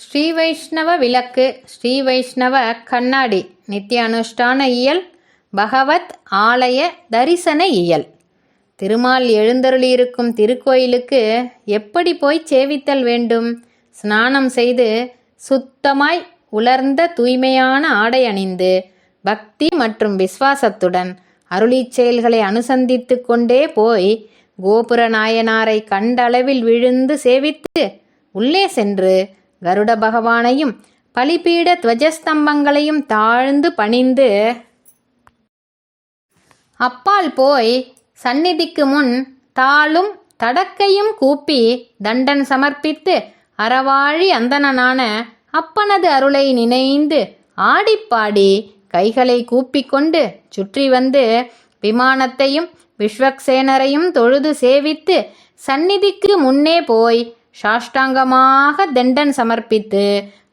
ஸ்ரீ வைஷ்ணவ விளக்கு ஸ்ரீ வைஷ்ணவ கண்ணாடி நித்திய அனுஷ்டான இயல் பகவத் ஆலய தரிசன இயல். திருமால் எழுந்தருளியிருக்கும் திருக்கோயிலுக்கு எப்படி போய் சேவித்தல் வேண்டும்? ஸ்நானம் செய்து சுத்தமாய் உலர்ந்த தூய்மையான ஆடை அணிந்து பக்தி மற்றும் விசுவாசத்துடன் அருளிச் செயல்களை அனுசந்தித்து கொண்டே போய் கோபுர நாயனாரை கண்டளவில் விழுந்து சேவித்து உள்ளே சென்று கருட பகவானையும் பலிபீட துவஜஸ்தம்பங்களையும் தாழ்ந்து பணிந்து அப்பால் போய் சந்நிதிக்கு முன் தாளும் தடக்கையும் கூப்பி தண்டன் சமர்ப்பித்து அறவாழி அந்தணனான அப்பனது அருளை நினைந்து ஆடிப்பாடி கைகளை கூப்பிக்கொண்டு சுற்றி வந்து விமானத்தையும் விஸ்வக்சேனரையும் தொழுது சேவித்து சந்நிதிக்கு முன்னே போய் சாஷ்டாங்கமாக தண்டன் சமர்ப்பித்து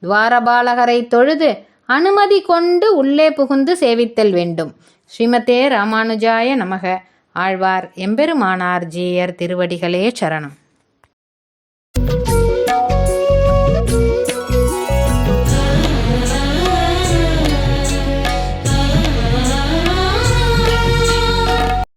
துவாரபாலகரை தொழுது அனுமதி கொண்டு உள்ளே புகுந்து சேவித்தல் வேண்டும். ஸ்ரீமதே ராமானுஜாய நமக. ஆழ்வார் எம்பெருமானார் ஜீயர் திருவடிகளே சரணம்.